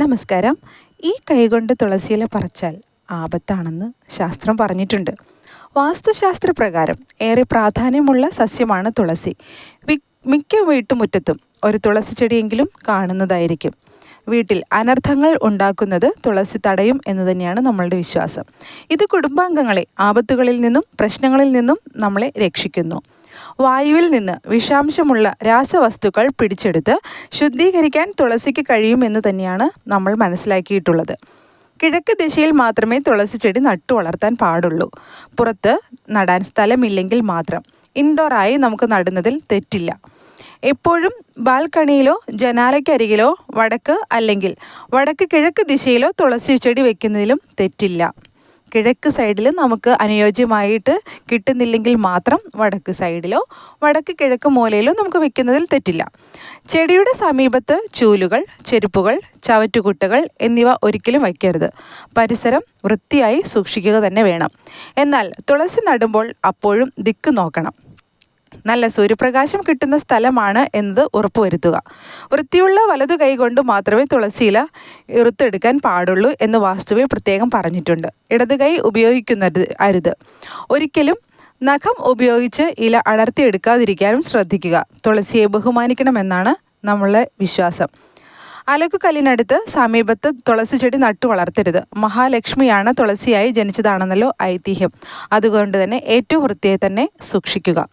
നമസ്കാരം. ഈ കൈകൊണ്ട് തുളസിയില പറിച്ചാൽ ആപത്താണെന്ന് ശാസ്ത്രം പറഞ്ഞിട്ടുണ്ട്. വാസ്തുശാസ്ത്ര പ്രകാരം ഏറെ പ്രാധാന്യമുള്ള സസ്യമാണ് തുളസി. മിക്ക വീട്ടുമുറ്റത്തും ഒരു തുളസി ചെടിയെങ്കിലും കാണുന്നതായിരിക്കും. വീട്ടിൽ അനർത്ഥങ്ങൾ ഉണ്ടാക്കുന്നത് തുളസി തടയും എന്ന് തന്നെയാണ് നമ്മളുടെ വിശ്വാസം. ഇത് കുടുംബാംഗങ്ങളെ ആപത്തുകളിൽ നിന്നും പ്രശ്നങ്ങളിൽ നിന്നും നമ്മളെ രക്ഷിക്കുന്നു. വായുവിൽ നിന്ന് വിഷാംശമുള്ള രാസവസ്തുക്കൾ പിടിച്ചെടുത്ത് ശുദ്ധീകരിക്കാൻ തുളസിക്ക് കഴിയുമെന്ന് തന്നെയാണ് നമ്മൾ മനസ്സിലാക്കിയിട്ടുള്ളത്. കിഴക്ക് ദിശയിൽ മാത്രമേ തുളസി ചെടി നട്ടു വളർത്താൻ പാടുള്ളൂ. പുറത്ത് നടാൻ സ്ഥലമില്ലെങ്കിൽ മാത്രം. ഇൻഡോറായി നമുക്ക് നടുന്നതിൽ തെറ്റില്ല. എപ്പോഴും ബാൽക്കണിയിലോ ജനാലയ്ക്കരികിലോ വടക്ക് അല്ലെങ്കിൽ വടക്ക് കിഴക്ക് ദിശയിലോ തുളസി ചെടി വെക്കുന്നതിലും തെറ്റില്ല. കിഴക്ക് സൈഡിൽ നമുക്ക് അനുയോജ്യമായിട്ട് കിട്ടുന്നില്ലെങ്കിൽ മാത്രം വടക്ക് സൈഡിലോ വടക്ക് കിഴക്ക് മൂലയിലോ നമുക്ക് വെക്കുന്നതിൽ തെറ്റില്ല. ചെടിയുടെ സമീപത്ത് ചൂലുകൾ ചെരുപ്പുകൾ ചവറ്റുകുട്ടകൾ എന്നിവ ഒരിക്കലും വയ്ക്കരുത്. പരിസരം വൃത്തിയായി സൂക്ഷിക്കുക തന്നെ വേണം. എന്നാൽ തുളസി നടുമ്പോൾ അപ്പോഴും ദിക്ക് നോക്കണം. നല്ല സൂര്യപ്രകാശം കിട്ടുന്ന സ്ഥലമാണ് എന്നത് ഉറപ്പുവരുത്തുക. വൃത്തിയുള്ള വലതു കൈ കൊണ്ട് മാത്രമേ തുളസിയില ഇറുത്തെടുക്കാൻ പാടുള്ളൂ എന്ന് വാസ്തുവിൽ പ്രത്യേകം പറഞ്ഞിട്ടുണ്ട്. ഇടത് കൈ ഉപയോഗിക്കുന്നത് അരുത്. ഒരിക്കലും നഖം ഉപയോഗിച്ച് ഇല അടർത്തിയെടുക്കാതിരിക്കാനും ശ്രദ്ധിക്കുക. തുളസിയെ ബഹുമാനിക്കണമെന്നാണ് നമ്മളുടെ വിശ്വാസം. അലക്കുകല്ലിനടുത്ത് സമീപത്ത് തുളസി ചെടി നട്ടു വളർത്തരുത്. മഹാലക്ഷ്മിയാണ് തുളസിയായി ജനിച്ചതാണെന്നല്ലോ ഐതിഹ്യം. അതുകൊണ്ട് തന്നെ ഏറ്റവും വൃത്തിയായി തന്നെ സൂക്ഷിക്കുക.